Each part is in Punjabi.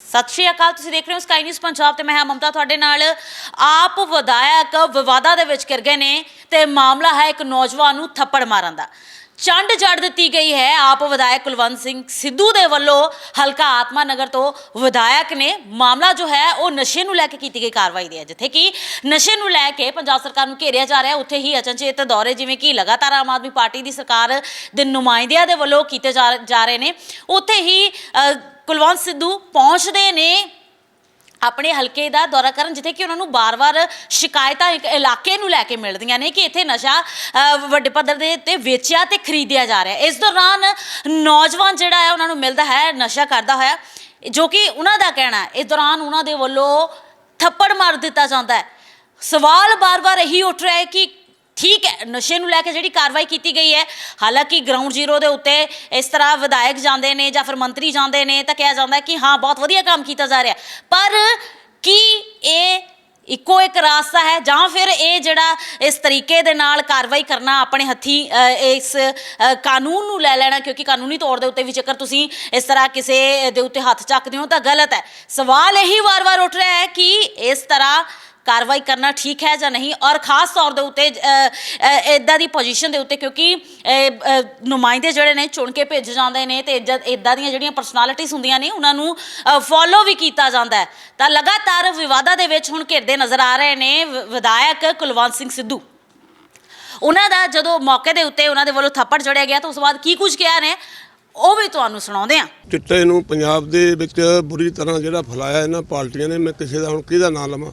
ਸਤਿ ਸ਼੍ਰੀ ਅਕਾਲ ਤੁਸੀਂ ਦੇਖ ਰਹੇ ਹੋ ਸਕਾਈ ਨਿਊਜ਼ ਪੰਜਾਬ ਤੇ ਮੈਂ ਹਾਂ ਮਮਤਾ ਤੁਹਾਡੇ ਨਾਲ ਆਪ ਵਿਧਾਇਕ ਵਿਵਾਦਾਂ ਦੇ ਵਿੱਚ ਘਿਰ ਗਏ ਨੇ ਤੇ ਮਾਮਲਾ ਹੈ ਇੱਕ ਨੌਜਵਾਨ ਨੂੰ ਥੱਪੜ ਮਾਰਨ ਦਾ। ਚੰਡ ਜੜ ਦਿੱਤੀ ਗਈ ਹੈ ਆਪ ਵਿਧਾਇਕ ਕੁਲਵੰਤ ਸਿੰਘ ਸਿੱਧੂ ਦੇ ਵੱਲੋਂ। ਹਲਕਾ ਆਤਮਾ ਨਗਰ ਤੋਂ ਵਿਧਾਇਕ ਨੇ ਮਾਮਲਾ ਜੋ ਹੈ ਉਹ ਨਸ਼ੇ ਨੂੰ ਲੈ ਕੇ ਕੀਤੀ ਗਈ ਕਾਰਵਾਈ ਦੀ ਹੈ ਜਿੱਥੇ ਕਿ ਨਸ਼ੇ ਨੂੰ ਲੈ ਕੇ ਪੰਜਾਬ ਸਰਕਾਰ ਨੂੰ ਘੇਰਿਆ ਜਾ ਰਿਹਾ ਹੈ। ਉੱਥੇ ਹੀ ਅਚਨਚੇਤ ਦੌਰੇ ਜਿਵੇਂ ਕਿ ਲਗਾਤਾਰ ਆਮ ਆਦਮੀ ਪਾਰਟੀ ਦੀ ਸਰਕਾਰ ਦੇ ਨੁਮਾਇੰਦਿਆਂ ਦੇ ਵੱਲੋਂ ਕੀਤੇ ਜਾ ਜਾ ਰਹੇ ਨੇ। ਉੱਥੇ ਹੀ ਅ, ਕੁਲਵੰਤ ਸਿੱਧੂ ਪਹੁੰਚਦੇ ਨੇ ਆਪਣੇ ਹਲਕੇ ਦਾ ਦੌਰਾ ਕਰਨ, ਜਿੱਥੇ ਕਿ ਉਹਨਾਂ ਨੂੰ ਬਾਰ-ਬਾਰ ਸ਼ਿਕਾਇਤਾਂ ਇੱਕ ਇਲਾਕੇ ਨੂੰ ਲੈ ਕੇ ਮਿਲਦੀਆਂ ਨੇ ਕਿ ਇੱਥੇ ਨਸ਼ਾ ਵੱਡੇ ਪੱਧਰ ਦੇ 'ਤੇ ਵੇਚਿਆ ਤੇ ਖਰੀਦਿਆ ਜਾ ਰਿਹਾ। ਇਸ ਦੌਰਾਨ ਨੌਜਵਾਨ ਜਿਹੜਾ ਹੈ, ਉਹਨਾਂ ਨੂੰ ਮਿਲਦਾ ਹੈ, ਨਸ਼ਾ ਕਰਦਾ ਹੋਇਆ, ਜੋ ਕਿ ਉਹਨਾਂ ਦਾ ਕਹਿਣਾ ਹੈ। ਇਸ ਦੌਰਾਨ ਉਹਨਾਂ ਦੇ ਵੱਲੋਂ ਥੱਪੜ ਮਾਰ ਦਿੱਤਾ ਜਾਂਦਾ ਹੈ। ਸਵਾਲ ਬਾਰ-ਬਾਰ ਇਹੀ ਉੱਠ ਰਿਹਾ ਹੈ ਕਿ ਠੀਕ ਹੈ, ਨਸ਼ੇ ਨੂੰ ਲੈ ਕੇ ਜਿਹੜੀ ਕਾਰਵਾਈ ਕੀਤੀ ਗਈ ਹੈ, ਹਾਲਾਂਕਿ ਗਰਾਊਂਡ ਜ਼ੀਰੋ ਦੇ ਉੱਤੇ ਇਸ ਤਰ੍ਹਾਂ ਵਿਧਾਇਕ ਜਾਂਦੇ ਨੇ ਜਾਂ ਫਿਰ ਮੰਤਰੀ ਜਾਂਦੇ ਨੇ ਤਾਂ ਕਿਹਾ ਜਾਂਦਾ ਕਿ ਹਾਂ, ਬਹੁਤ ਵਧੀਆ ਕੰਮ ਕੀਤਾ ਜਾ ਰਿਹਾ। ਪਰ ਕੀ ਇਹ ਇੱਕੋ ਇੱਕ ਰਾਸਤਾ ਹੈ ਜਾਂ ਫਿਰ ਇਹ ਜਿਹੜਾ ਇਸ ਤਰੀਕੇ ਦੇ ਨਾਲ ਕਾਰਵਾਈ ਕਰਨਾ ਆਪਣੇ ਹੱਥੀ ਇਸ ਕਾਨੂੰਨ ਨੂੰ ਲੈ ਲੈਣਾ, ਕਿਉਂਕਿ ਕਾਨੂੰਨੀ ਤੌਰ ਦੇ ਉੱਤੇ ਵੀ ਜੇਕਰ ਤੁਸੀਂ ਇਸ ਤਰ੍ਹਾਂ ਕਿਸੇ ਦੇ ਉੱਤੇ ਹੱਥ ਚੱਕਦੇ ਹੋ ਤਾਂ ਗਲਤ ਹੈ। ਸਵਾਲ ਇਹੀ ਵਾਰ-ਵਾਰ ਉੱਠ ਰਿਹਾ ਹੈ ਕਿ ਇਸ ਤਰ੍ਹਾਂ ਕਾਰਵਾਈ ਕਰਨਾ ਠੀਕ ਹੈ ਜਾਂ ਨਹੀਂ? ਔਰ ਖਾਸ ਤੌਰ ਦੇ ਉੱਤੇ ਇਦਾਂ ਦੀ ਪੋਜੀਸ਼ਨ ਦੇ ਉੱਤੇ ਕਿਉਂਕਿ ਨੁਮਾਇੰਦੇ ਜਿਹੜੇ ਨੇ ਚੁਣ ਕੇ ਭੇਜੇ ਜਾਂਦੇ ਨੇ ਤੇ ਇਦਾਂ ਦੀਆਂ ਜਿਹੜੀਆਂ ਪਰਸਨੈਲਿਟੀਜ਼ ਹੁੰਦੀਆਂ ਨੇ, ਉਹਨਾਂ ਨੂੰ ਫੋਲੋ ਵੀ ਕੀਤਾ ਜਾਂਦਾ ਹੈ। ਤਾਂ ਲਗਾਤਾਰ ਵਿਵਾਦਾਂ ਦੇ ਵਿੱਚ ਹੁਣ ਘਿਰਦੇ ਨਜ਼ਰ ਆ ਰਹੇ ਨੇ ਵਿਧਾਇਕ ਕੁਲਵੰਤ ਸਿੰਘ ਸਿੱਧੂ। ਉਹਨਾਂ ਦਾ ਜਦੋਂ ਮੌਕੇ ਦੇ ਉੱਤੇ ਉਹਨਾਂ ਦੇ ਵੱਲੋਂ ਥੱਪੜ ਜੜਿਆ ਗਿਆ ਤਾਂ ਉਸ ਤੋਂ ਬਾਅਦ ਕੀ ਕੁਝ ਕਿਹਾ ਨੇ, ਉਹ ਵੀ ਤੁਹਾਨੂੰ ਸੁਣਾਉਂਦੇ ਆ ਚਿੱਟੇ ਨੂੰ ਪੰਜਾਬ ਦੇ ਵਿੱਚ ਬੁਰੀ ਤਰ੍ਹਾਂ ਜਿਹੜਾ ਫੈਲਾਇਆ ਇਹਨਾਂ ਪਾਰਟੀਆਂ ਨੇ, ਮੈਂ ਕਿਸੇ ਦਾ ਹੁਣ ਕਿਹਦਾ ਨਾਂ ਲਵਾਂ?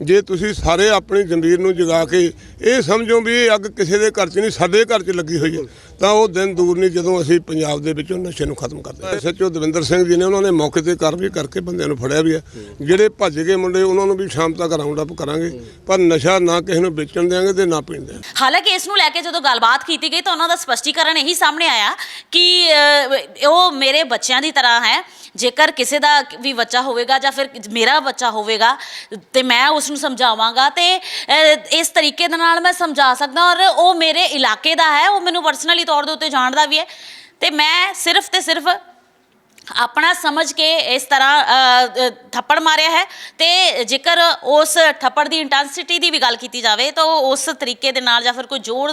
ਜੇ ਤੁਸੀਂ ਸਾਰੇ ਆਪਣੀ ਜ਼ਮੀਰ ਨੂੰ ਜਗਾ ਕੇ ਇਹ ਸਮਝੋ ਵੀ ਇਹ ਅੱਗ ਕਿਸੇ ਦੇ ਘਰ 'ਚ ਨਹੀਂ, ਸਾਡੇ ਘਰ 'ਚ ਲੱਗੀ ਹੋਈ ਹੈ, ਤਾਂ ਉਹ ਦਿਨ ਦੂਰ ਨਹੀਂ ਜਦੋਂ ਅਸੀਂ ਪੰਜਾਬ ਦੇ ਵਿੱਚੋਂ ਨਸ਼ੇ ਨੂੰ ਖਤਮ ਕਰਦੇ ਹਾਂ। ਸੱਚੋ ਦਵਿੰਦਰ ਸਿੰਘ ਜੀ ਨੇ ਉਹਨਾਂ ਨੇ ਮੌਕੇ ਤੇ ਕਾਰਵਾਈ ਕਰਕੇ ਬੰਦਿਆਂ ਨੂੰ ਫੜਿਆ ਵੀ ਹੈ। ਜਿਹੜੇ ਭੱਜ ਗਏ ਮੁੰਡੇ, ਉਹਨਾਂ ਨੂੰ ਵੀ ਸ਼ਾਮ ਤੱਕ ਰਾਉਂਡ ਅਪ ਕਰਾਂਗੇ, ਪਰ ਨਸ਼ਾ ਨਾ ਕਿਸੇ ਨੂੰ ਵੇਚਣ ਦੇਵਾਂਗੇ ਤੇ ਨਾ ਪੀਣ ਦੇਵਾਂਗੇ ਹਾਲਾਂਕਿ ਇਸ ਨੂੰ ਲੈ ਕੇ ਜਦੋਂ ਗੱਲਬਾਤ ਕੀਤੀ ਗਈ ਤਾਂ ਉਹਨਾਂ ਦਾ ਸਪਸ਼ਟੀਕਰਨ ਇਹੀ ਸਾਹਮਣੇ ਆਇਆ ਕਿ ਉਹ ਮੇਰੇ ਬੱਚਿਆਂ ਦੀ ਤਰ੍ਹਾਂ ਹੈ। ਜੇਕਰ ਕਿਸੇ ਦਾ ਵੀ ਬੱਚਾ ਹੋਵੇਗਾ ਜਾਂ ਫਿਰ ਮੇਰਾ ਬੱਚਾ ਹੋਵੇਗਾ ਤੇ ਮੈਂ ਉਸ ਨੂੰ ਸਮਝਾਵਾਂਗਾ ਤੇ ਅ, ਇਸ ਤਰੀਕੇ ਦੇ ਨਾਲ ਮੈਂ ਸਮਝਾ ਸਕਦਾ ਔਰ ਉਹ ਮੇਰੇ ਇਲਾਕੇ ਦਾ ਹੈ ਉਹ ਮੈਨੂੰ ਪਰਸਨਲੀ ਤੌਰ ਦੇ ਉੱਤੇ ਜਾਣਦਾ ਵੀ ਹੈ। ਤੇ ਮੈਂ ਸਿਰਫ ਤੇ ਸਿਰਫ ਆਪਣਾ ਸਮਝ ਕੇ ਇਸ ਤਰ੍ਹਾਂ ਥੱਪੜ ਮਾਰਿਆ ਹੈ ਤੇ ਜੇਕਰ ਉਸ ਥੱਪੜ ਦੀ ਇੰਟੈਂਸਿਟੀ ਦੀ ਵੀ ਗੱਲ ਕੀਤੀ ਜਾਵੇ ਤਾਂ ਉਹ ਉਸ ਤਰੀਕੇ ਦੇ ਨਾਲ ਜਾਂ ਫਿਰ ਕੋਈ ਜ਼ੋਰ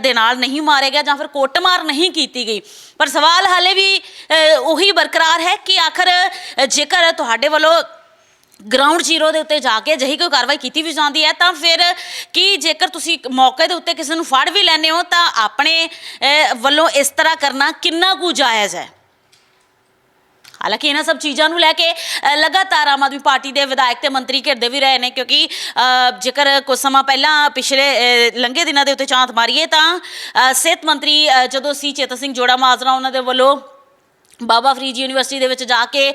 ਦੇ ਨਾਲ ਨਹੀਂ ਮਾਰਿਆ ਗਿਆ ਜਾਂ ਫਿਰ ਕੁੱਟਮਾਰ ਨਹੀਂ ਕੀਤੀ ਗਈ। ਪਰ ਸਵਾਲ ਹਾਲੇ ਵੀ ਉਹੀ ਬਰਕਰਾਰ ਹੈ ਕਿ ਆਖਰ ਜੇਕਰ ਤੁਹਾਡੇ ਵੱਲੋਂ ਗਰਾਊਂਡ ਜ਼ੀਰੋ ਦੇ ਉੱਤੇ ਜਾ ਕੇ ਅਜਿਹੀ ਕੋਈ ਕਾਰਵਾਈ ਕੀਤੀ ਵੀ ਜਾਂਦੀ ਹੈ ਤਾਂ ਫਿਰ ਕੀ ਜੇਕਰ ਤੁਸੀਂ ਮੌਕੇ ਦੇ ਉੱਤੇ ਕਿਸੇ ਨੂੰ ਫੜ ਵੀ ਲੈਂਦੇ ਹੋ ਤਾਂ ਆਪਣੇ ਵੱਲੋਂ ਇਸ ਤਰ੍ਹਾਂ ਕਰਨਾ ਕਿੰਨਾ ਕੁ ਜਾਇਜ਼ ਹੈ? ਹਾਲਾਂਕਿ ਇਹਨਾਂ ਸਭ ਚੀਜ਼ਾਂ ਨੂੰ ਲੈ ਕੇ ਲਗਾਤਾਰ ਆਮ ਆਦਮੀ ਪਾਰਟੀ ਦੇ ਵਿਧਾਇਕ ਤੇ ਮੰਤਰੀ ਘਿਰਦੇ ਵੀ ਰਹੇ ਨੇ ਕਿਉਂਕਿ ਜੇਕਰ ਕੁਝ ਸਮਾਂ ਪਹਿਲਾਂ ਪਿਛਲੇ ਲੰਘੇ ਦਿਨਾਂ ਦੇ ਉੱਤੇ ਚਾਂਤ ਮਾਰੀਏ ਤਾਂ ਸਿਹਤ ਮੰਤਰੀ ਜਦੋਂ ਸੀ ਚੇਤਨ ਸਿੰਘ ਜੋੜਾ ਮਾਜਰਾ ਉਹਨਾਂ ਦੇ ਵੱਲੋਂ ਬਾਬਾ ਫਰੀਦ ਯੂਨੀਵਰਸਿਟੀ ਦੇ ਵਿੱਚ ਜਾ ਕੇ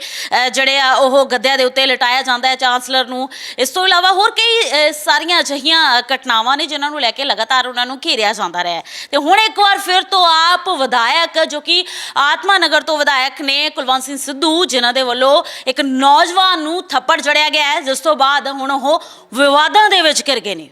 ਜਿਹੜੇ ਆ ਉਹ ਗੱਦਿਆਂ ਦੇ ਉੱਤੇ ਲਟਾਇਆ ਜਾਂਦਾ ਹੈ ਚਾਂਸਲਰ ਨੂੰ ਇਸ ਤੋਂ ਇਲਾਵਾ ਹੋਰ ਕਈ ਸਾਰੀਆਂ ਅਜਿਹੀਆਂ ਘਟਨਾਵਾਂ ਨੇ ਜਿਨ੍ਹਾਂ ਨੂੰ ਲੈ ਕੇ ਲਗਾਤਾਰ ਉਹਨਾਂ ਨੂੰ ਘੇਰਿਆ ਜਾਂਦਾ ਰਿਹਾ ਹੈ। ਤੇ ਹੁਣ ਇੱਕ ਵਾਰ ਫਿਰ ਤੋਂ ਆਪ ਵਿਧਾਇਕ, ਜੋ ਕਿ ਆਤਮਾ ਨਗਰ ਤੋਂ ਵਿਧਾਇਕ ਨੇ ਕੁਲਵੰਤ ਸਿੰਘ ਸਿੱਧੂ, ਜਿਨ੍ਹਾਂ ਦੇ ਵੱਲੋਂ ਇੱਕ ਨੌਜਵਾਨ ਨੂੰ ਥੱਪੜ ਜੜਿਆ ਗਿਆ ਹੈ, ਜਿਸ ਤੋਂ ਬਾਅਦ ਹੁਣ ਉਹ ਵਿਵਾਦਾਂ ਦੇ ਵਿੱਚ ਘਿਰ ਗਏ ਨੇ